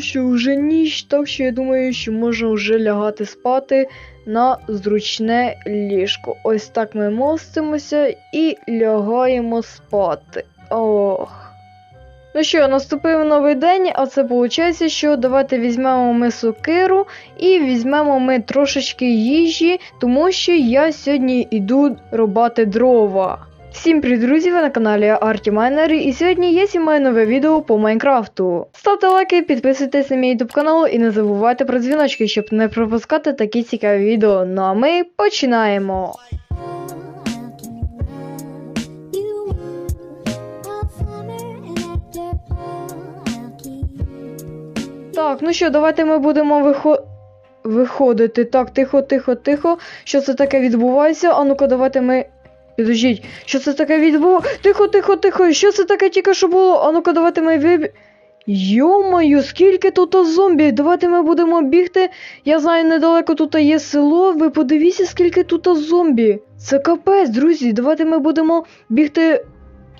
що вже ніч, так що я думаю, що можна вже лягати спати на зручне ліжко. Ось так ми мостимося і лягаємо спати. Ох. Ну що, наступив новий день, а це виходить, що давайте візьмемо ми сокиру і візьмемо ми трошечки їжі, тому що я сьогодні йду рубати дрова. Всім привіт, друзі! Ви на каналі Арті Майнер, і сьогодні я знімаю нове відео по Майнкрафту. Ставте лайки, підписуйтесь на мій YouTube канал і не забувайте про дзвіночки, щоб не пропускати такі цікаві відео. Ну а ми починаємо. Так, ну що, давайте ми будемо вихо... виходити. Так, тихо, тихо, тихо. Що це таке відбувається? А ну-ка, давайте ми. Підождіть, що це таке відбуло? Тихо, тихо, тихо. Що це таке тільки що було? А ну-ка, давайте ми виб... Йомаю, скільки тут зомбі? Давайте ми будемо бігти. Я знаю, недалеко тут є село. Ви подивіться, скільки тут зомбі. Це капець, друзі. Давайте ми будемо бігти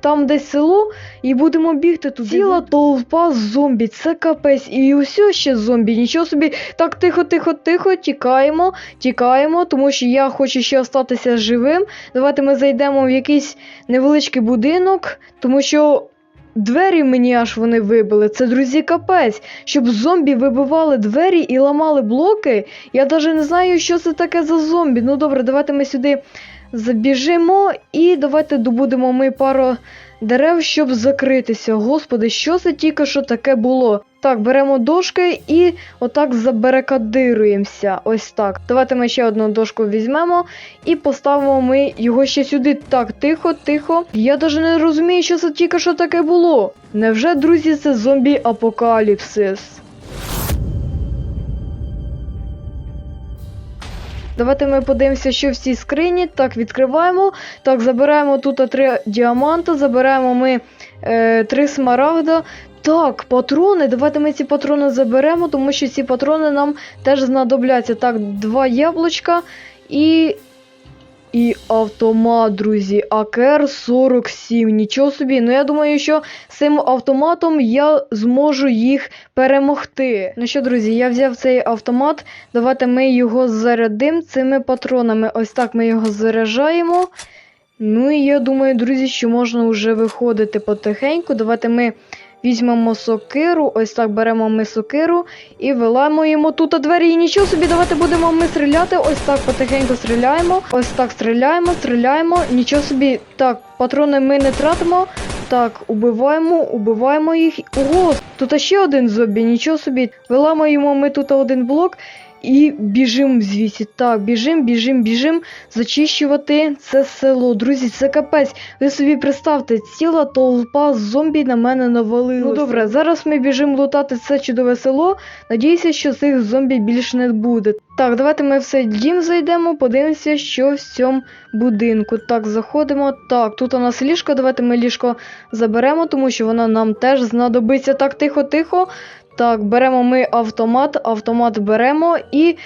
там десь село і будемо бігти тут. Ціла толпа зомбі, це капець. І усе ще зомбі. Нічого собі. Так, тихо, тихо, тихо, тікаємо, тікаємо, тому що я хочу ще остатися живим. Давайте ми зайдемо в якийсь невеличкий будинок, тому що. Двері мені аж вони вибили. Це друзі капець. Щоб зомбі вибивали двері і ламали блоки. Я навіть не знаю, що це таке за зомбі. Ну добре, давайте ми сюди забіжимо і давайте добудемо ми пару дерев, щоб закритися. Господи, що це тільки що таке було? Так, беремо дошки і отак забарикадируємося. Ось так. Давайте ми ще одну дошку візьмемо і поставимо ми його ще сюди. Так, тихо, тихо. Я навіть не розумію, що це тільки що таке було. Невже, друзі, це зомбі-апокаліпсис? Давайте ми подивимося, що в цій скрині. Так, відкриваємо. Так, забираємо тут три діаманта, забираємо ми е, три смарагда. Так, патрони. Давайте ми ці патрони заберемо, тому що ці патрони нам теж знадобляться. Так, два яблучка і. І автомат, друзі. АКР 47. Нічого собі. Ну я думаю, що з цим автоматом я зможу їх перемогти. Ну що, друзі, я взяв цей автомат. Давайте ми його зарядимо цими патронами. Ось так ми його заряджаємо. Ну і я думаю, друзі, що можна вже виходити потихеньку. Давайте ми візьмемо сокиру, ось так беремо ми сокиру і виламуємо тут двері. І нічого собі, давайте будемо ми стріляти. Ось так потихеньку стріляємо. Ось так стріляємо, стріляємо. Нічого собі. Так, патрони ми не тратимо. Так, убиваємо, убиваємо їх. Ого, тут ще один зомбі, нічого собі. Виламуємо ми тут один блок. І біжимо звідси. Так, біжим, біжим, біжим зачищувати це село. Друзі, це капець. Ви собі представте, ціла толпа зомбі на мене навалилася. Ну добре, зараз ми біжимо лутати це чудове село. Надіюся, що цих зомбі більше не буде. Так, давайте ми в цей дім зайдемо, подивимося, що в цьому будинку. Так, заходимо. Так, тут у нас ліжко. Давайте ми ліжко заберемо, тому що воно нам теж знадобиться. Так, тихо, тихо. Так, беремо ми автомат, автомат беремо і.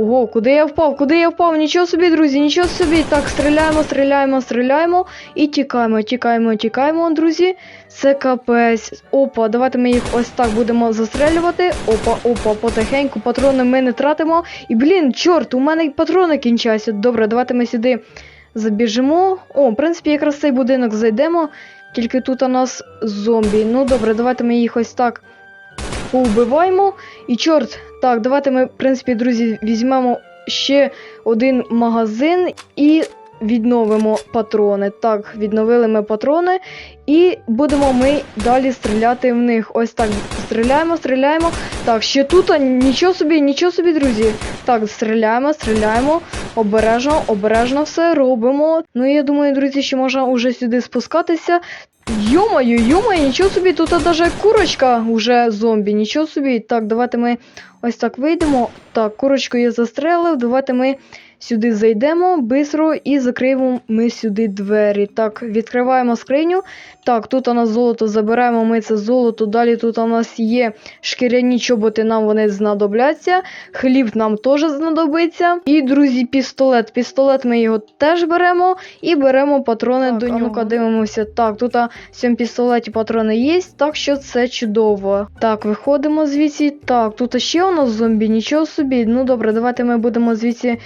Ого, куди я впав? Куди я впав? Нічого собі, друзі, нічого собі. Так, стріляємо, стріляємо, стріляємо і тікаємо, тікаємо, тікаємо, друзі. Це капець. Опа, давайте ми їх ось так будемо застрелювати. Опа, опа, потихеньку, патрони ми не тратимо. І, блін, чорт, у мене патрони кінчаються. Добре, давайте ми сюди забіжимо. О, в принципі, якраз цей будинок зайдемо. Тільки тут у нас зомбі. Ну добре, давайте ми їх ось так повбиваємо. І чорт, так, давайте ми, в принципі, друзі, візьмемо ще один магазин і відновимо патрони. Так, відновили ми патрони. І будемо ми далі стріляти в них. Ось так. Стріляємо, стріляємо. Так, ще тут нічого собі, нічого собі, друзі. Так, стріляємо, стріляємо. Обережно, обережно все робимо. Ну я думаю, друзі, що можна уже сюди спускатися. Йомаю, йомаю, нічого собі, тут даже курочка уже зомбі, нічого собі. Так, давайте ми ось так вийдемо. Так, курочку я застрелив. Давайте ми сюди зайдемо бистро і закриємо ми сюди двері. Так, відкриваємо скриню. Так, тут у нас золото, забираємо ми це золото. Далі тут у нас є шкіряні чоботи, нам вони знадобляться. Хліб нам теж знадобиться. І, друзі, пістолет. Пістолет ми його теж беремо і беремо патрони Так, до нього. ну-ка, Дивимося. Так, тут в цьому пістолеті патрони є, так що це чудово. Так, виходимо звідси. Так, тут ще у нас зомбі, нічого собі. Ну добре, давайте ми будемо звідси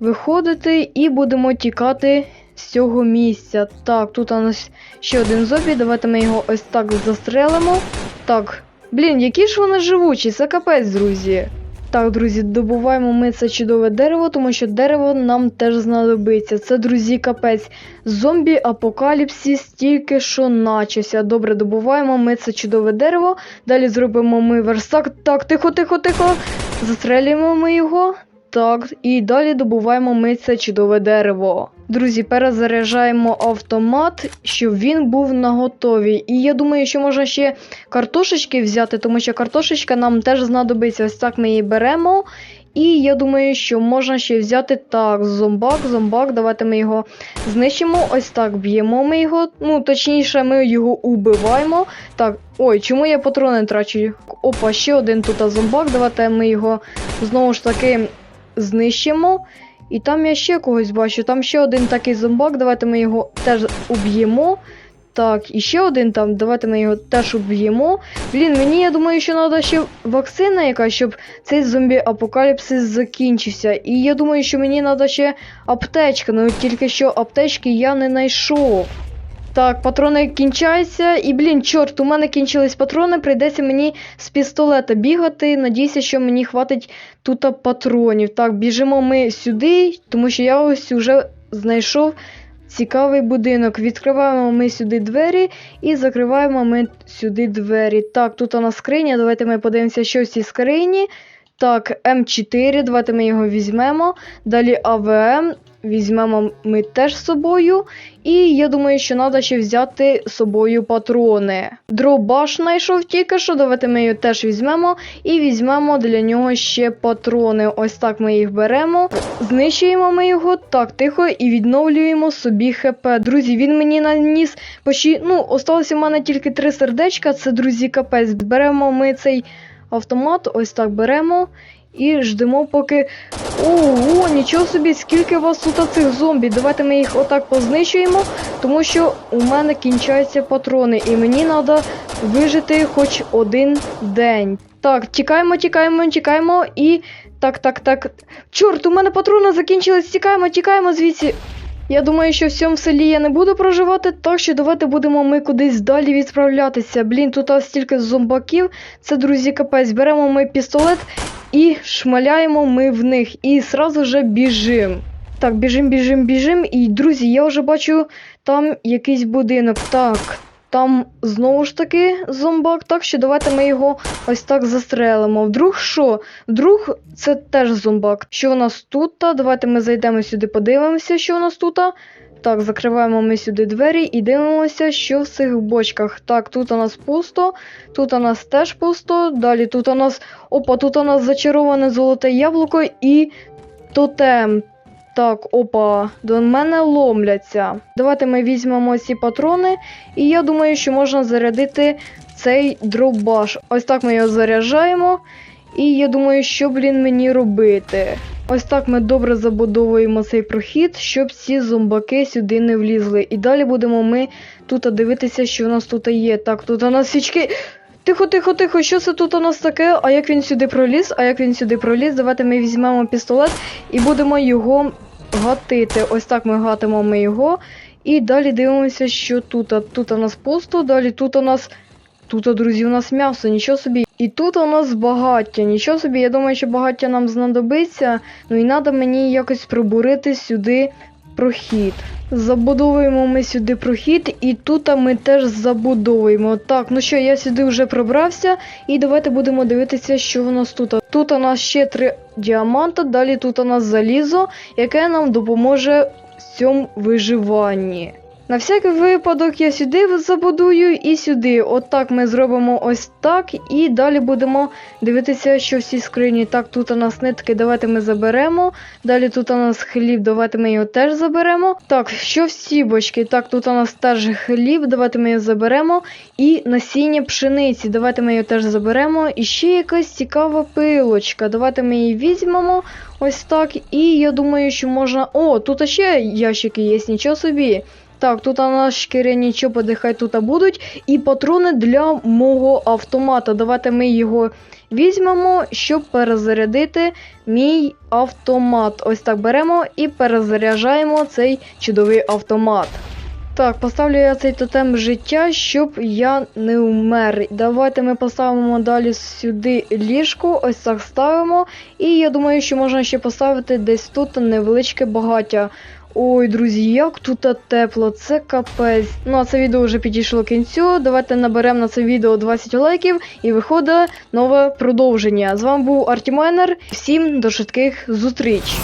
виходити і будемо тікати з цього місця. Так, тут у нас ще один зомбі. Давайте ми його ось так застрелимо. Так, блін, які ж вони живучі, це капець, друзі. Так, друзі, добуваємо ми це чудове дерево, тому що дерево нам теж знадобиться. Це, друзі, капець. Зомбі апокаліпсис тільки що начався. Добре, добуваємо ми це чудове дерево. Далі зробимо ми верстак. Так, тихо, тихо, тихо. Застрелюємо ми його. Так, і далі добуваємо ми це чудове дерево. Друзі, перезаряджаємо автомат, щоб він був наготові. І я думаю, що можна ще картошечки взяти, тому що картошечка нам теж знадобиться. Ось так ми її беремо. І я думаю, що можна ще взяти так, зомбак, зомбак, давайте ми його знищимо. Ось так б'ємо ми його. Ну, точніше, ми його убиваємо. Так, ой, чому я патрони трачу? Опа, ще один тут зомбак. Давайте ми його знову ж таки знищимо. І там я ще когось бачу. Там ще один такий зомбак. Давайте ми його теж уб'ємо. Так, і ще один там. Давайте ми його теж уб'ємо. Блін, мені я думаю, що треба ще вакцина якась, щоб цей зомбі-апокаліпсис закінчився. І я думаю, що мені треба ще аптечка. Ну тільки що аптечки я не знайшов. Так, патрони кінчаються. І, блін, чорт, у мене кінчились патрони, прийдеться мені з пістолета бігати. Надіюся, що мені хватить тут патронів. Так, біжимо ми сюди, тому що я ось уже знайшов цікавий будинок. Відкриваємо ми сюди двері і закриваємо ми сюди двері. Так, тут у нас скриня. Давайте ми подивимося, що в цій скрині. Так, М4, давайте ми його візьмемо. Далі АВМ. Візьмемо ми теж з собою. І я думаю, що треба ще взяти з собою патрони. Дробаш знайшов тільки що, давайте ми його теж візьмемо. І візьмемо для нього ще патрони. Ось так ми їх беремо. Знищуємо ми його так тихо і відновлюємо собі ХП. Друзі, він мені наніс почти. Ну, осталося в мене тільки три сердечка. Це друзі капець. Беремо ми цей автомат, ось так беремо. І ждемо, поки. Ого, нічого собі, скільки вас тут цих зомбі. Давайте ми їх отак познищуємо, тому що у мене кінчаються патрони, і мені треба вижити хоч один день. Так, тікаємо, тікаємо, тікаємо і. Так, так, так. Чорт, у мене патрони закінчились, тікаємо, тікаємо звідси. Я думаю, що в цьому селі я не буду проживати, так що давайте будемо ми кудись далі відправлятися. Блін, тут стільки зомбаків. Це, друзі, капець. Беремо ми пістолет і шмаляємо ми в них. І сразу же біжим. Так, біжим, біжим, біжим. І, друзі, я вже бачу там якийсь будинок. Так, там знову ж таки зомбак. Так що давайте ми його ось так застрелимо. Вдруг що? Вдруг це теж зомбак. Що у нас тут? Давайте ми зайдемо сюди, подивимося, що у нас тут. Так, закриваємо ми сюди двері і дивимося, що в цих бочках. Так, тут у нас пусто, тут у нас теж пусто. Далі тут у нас. Опа, тут у нас зачароване золоте яблуко і тотем. Так, опа, до мене ломляться. Давайте ми візьмемо ці патрони, і я думаю, що можна зарядити цей дробаш. Ось так ми його заряджаємо. І я думаю, що, блін, мені робити. Ось так ми добре забудовуємо цей прохід, щоб ці зомбаки сюди не влізли. І далі будемо ми тут дивитися, що у нас тут є. Так, тут у нас свічки. Тихо, тихо, тихо, що це тут у нас таке? А як він сюди проліз? А як він сюди проліз? Давайте ми візьмемо пістолет і будемо його гатити. Ось так ми гатимо ми його. І далі дивимося, що тут. Тут у нас пусто, далі тут у нас. Тут, друзі, у нас м'ясо, нічого собі. І тут у нас багаття. Нічого собі, я думаю, що багаття нам знадобиться. Ну і треба мені якось пробурити сюди прохід. Забудовуємо ми сюди прохід, і тут ми теж забудовуємо. Так, ну що, я сюди вже пробрався, і давайте будемо дивитися, що у нас тут. Тут у нас ще три діаманта, далі тут у нас залізо, яке нам допоможе в цьому виживанні. На всякий випадок я сюди забудую і сюди. Отак ми зробимо ось так. І далі будемо дивитися, що всі скрині. Так, тут у нас нитки, давайте ми заберемо. Далі тут у нас хліб, давайте ми його теж заберемо. Так, що всі бочки? Так, тут у нас теж хліб, давайте ми його заберемо. І насіння пшениці, давайте ми його теж заберемо. І ще якась цікава пилочка. Давайте ми її візьмемо. Ось так. І я думаю, що можна. О, тут ще ящики є, нічого собі. Так, тут у нас шкіряні чоподи хай тут будуть. І патрони для мого автомата. Давайте ми його візьмемо, щоб перезарядити мій автомат. Ось так беремо і перезаряджаємо цей чудовий автомат. Так, поставлю я цей тотем життя, щоб я не вмер. Давайте ми поставимо далі сюди ліжко, ось так ставимо. І я думаю, що можна ще поставити десь тут невеличке багаття. Ой, друзі, як тут тепло, це капець. Ну а це відео вже підійшло кінцю. Давайте наберемо на це відео 20 лайків і виходить нове продовження. З вами був Артімайнер. Всім до швидких зустріч!